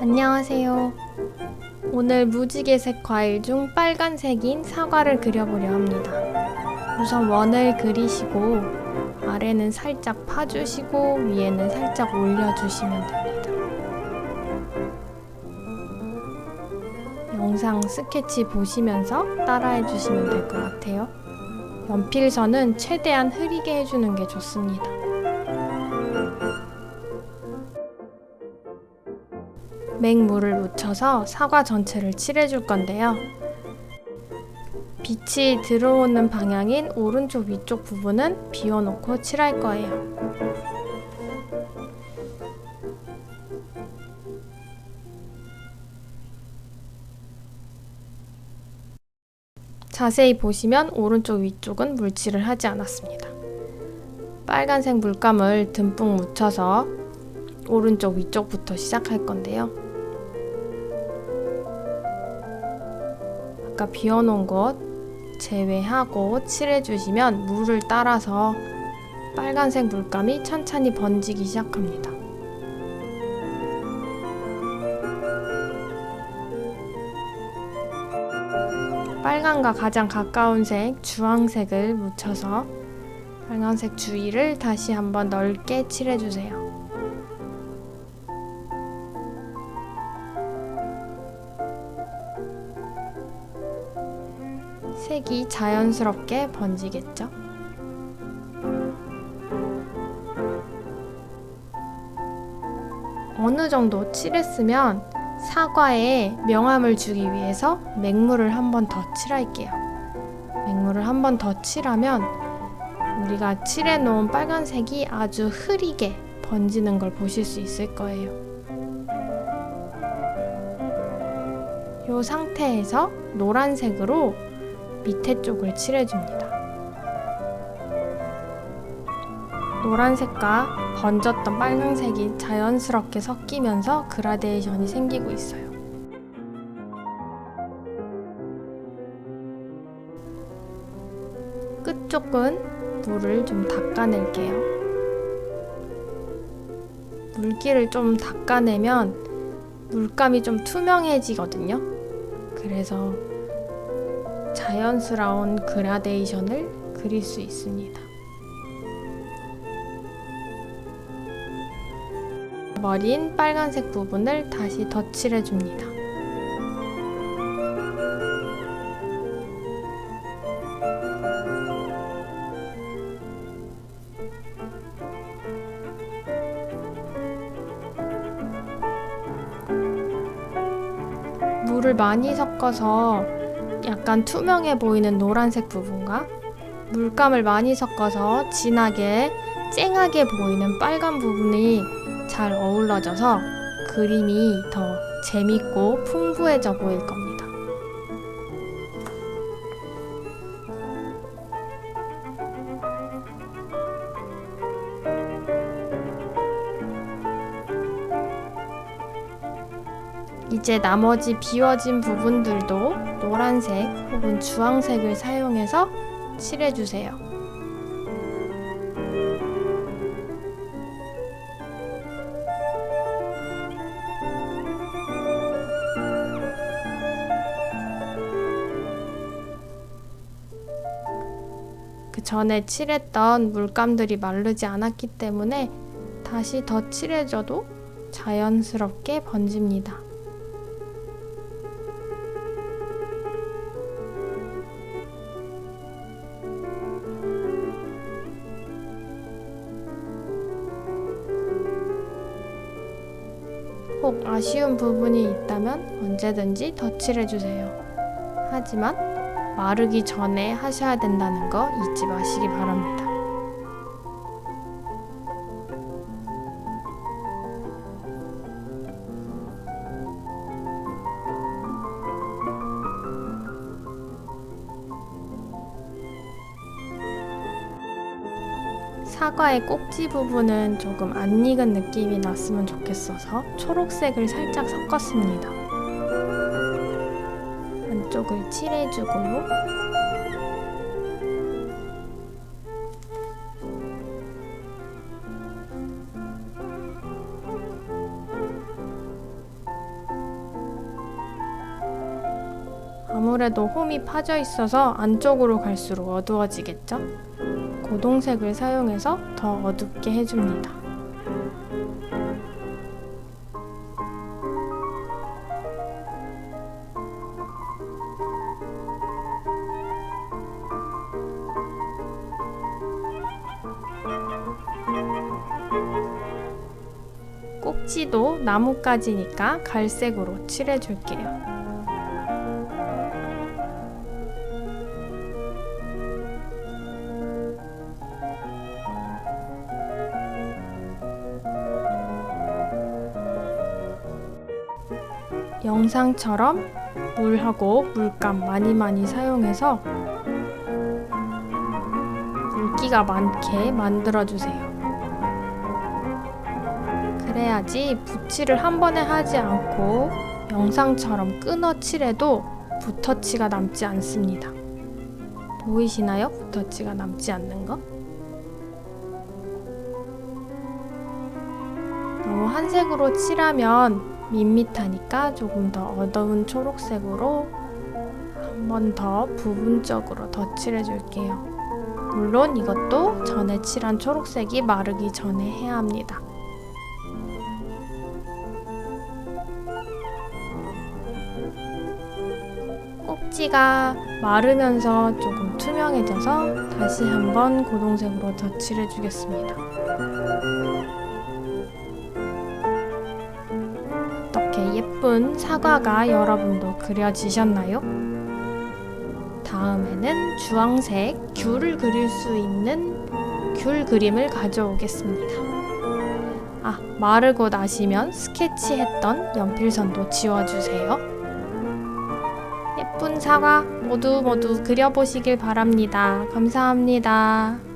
안녕하세요. 오늘 무지개색 과일 중 빨간색인 사과를 그려보려 합니다. 우선 원을 그리시고 아래는 살짝 파주시고 위에는 살짝 올려주시면 됩니다. 영상 스케치 보시면서 따라해 주시면 될 것 같아요. 연필선은 최대한 흐리게 해주는 게 좋습니다. 맹물을 묻혀서 사과 전체를 칠해줄 건데요. 빛이 들어오는 방향인 오른쪽 위쪽 부분은 비워놓고 칠할 거예요. 자세히 보시면 오른쪽 위쪽은 물칠을 하지 않았습니다. 빨간색 물감을 듬뿍 묻혀서 오른쪽 위쪽부터 시작할 건데요. 아까 비워놓은 곳 제외하고 칠해주시면 물을 따라서 빨간색 물감이 천천히 번지기 시작합니다. 빨간과 가장 가까운 색 주황색을 묻혀서 빨간색 주위를 다시 한번 넓게 칠해주세요. 색이 자연스럽게 번지겠죠? 어느 정도 칠했으면 사과에 명암을 주기 위해서 맹물을 한 번 더 칠할게요. 맹물을 한 번 더 칠하면 우리가 칠해 놓은 빨간색이 아주 흐리게 번지는 걸 보실 수 있을 거예요. 이 상태에서 노란색으로 밑에 쪽을 칠해줍니다. 노란색과 번졌던 빨간색이 자연스럽게 섞이면서 그라데이션이 생기고 있어요. 끝쪽은 물을 좀 닦아낼게요. 물기를 좀 닦아내면 물감이 좀 투명해지거든요. 그래서 자연스러운 그라데이션을 그릴 수 있습니다. 머린 빨간색 부분을 다시 덧칠해 줍니다. 물을 많이 섞어서 약간 투명해 보이는 노란색 부분과 물감을 많이 섞어서 진하게 쨍하게 보이는 빨간 부분이 잘 어우러져서 그림이 더 재밌고 풍부해져 보일 겁니다. 이제 나머지 비워진 부분들도 노란색 혹은 주황색을 사용해서 칠해주세요. 전에 칠했던 물감들이 마르지 않았기 때문에 다시 더 칠해줘도 자연스럽게 번집니다. 혹 아쉬운 부분이 있다면 언제든지 덧칠해주세요. 하지만 마르기 전에 하셔야 된다는 거 잊지 마시기 바랍니다. 사과의 꼭지 부분은 조금 안 익은 느낌이 났으면 좋겠어서 초록색을 살짝 섞었습니다. 쪽을 칠해주고요. 아무래도 홈이 파져 있어서 안쪽으로 갈수록 어두워지겠죠? 고동색을 사용해서 더 어둡게 해줍니다. 꼭지도 나뭇가지니까 갈색으로 칠해줄게요. 영상처럼 물하고 물감 많이 많이 사용해서 물기가 많게 만들어주세요. 그래야지 붓칠을 한 번에 하지 않고 영상처럼 끊어 칠해도 붓터치가 남지 않습니다. 보이시나요? 붓터치가 남지 않는 거? 너무 한색으로 칠하면 밋밋하니까 조금 더 어두운 초록색으로 한 번 더 부분적으로 더 칠해 줄게요. 물론 이것도 전에 칠한 초록색이 마르기 전에 해야 합니다. 꼭지가 마르면서 조금 투명해져서 다시 한번 고동색으로 덧칠해 주겠습니다. 어떻게 예쁜 사과가 여러분도 그려지셨나요? 다음에는 주황색 귤을 그릴 수 있는 귤 그림을 가져오겠습니다. 아, 마르고 나시면 스케치했던 연필선도 지워주세요. 예쁜 사과 모두 모두 그려보시길 바랍니다. 감사합니다.